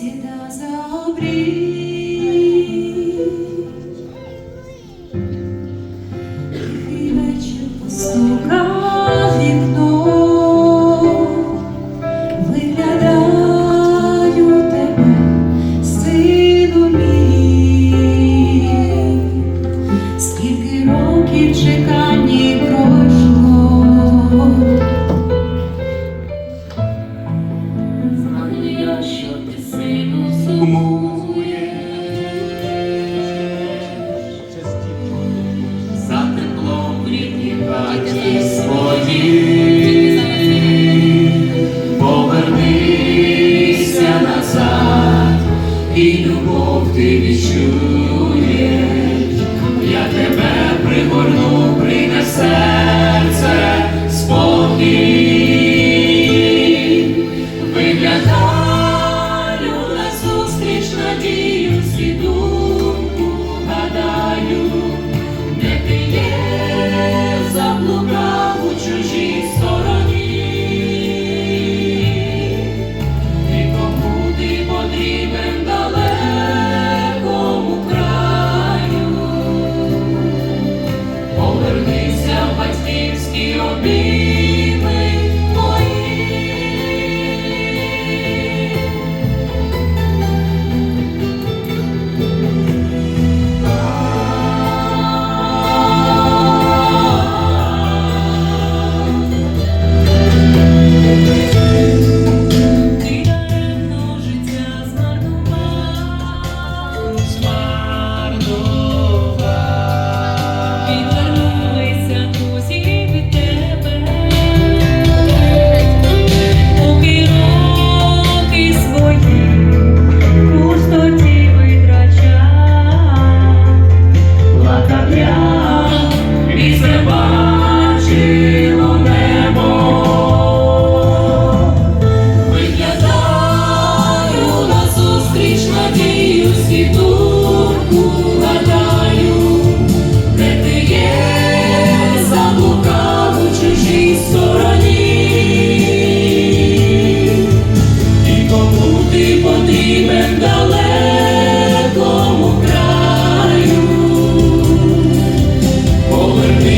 всегда за обрій. Тихий вечір виглядаю тебе, сину мій, скільки років чекань про. como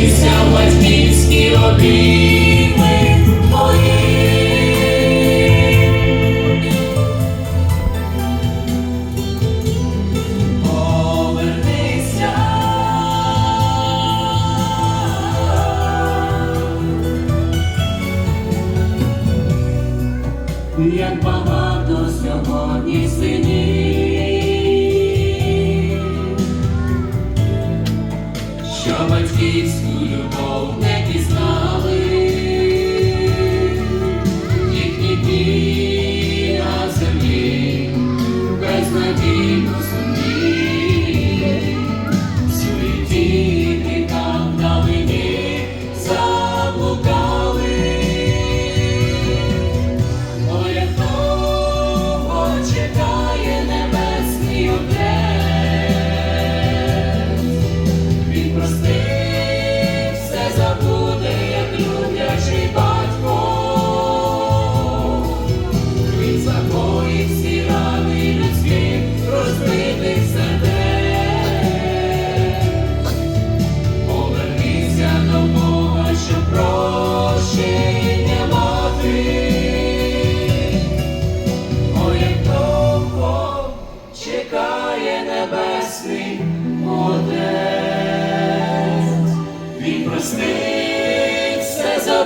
Тішися батьківські обійми твої. Повернися, як багато сьогодні синів. Батьківські beautiful name.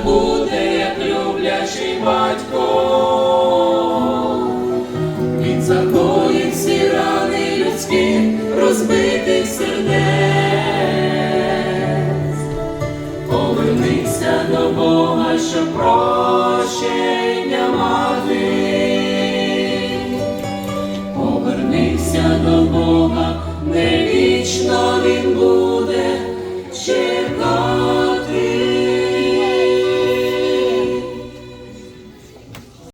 Буде як люблячий батько, він закоїть всі рани людські, розбитих сердець, повернися до Бога, щоб прощення мати, повернися до Бога.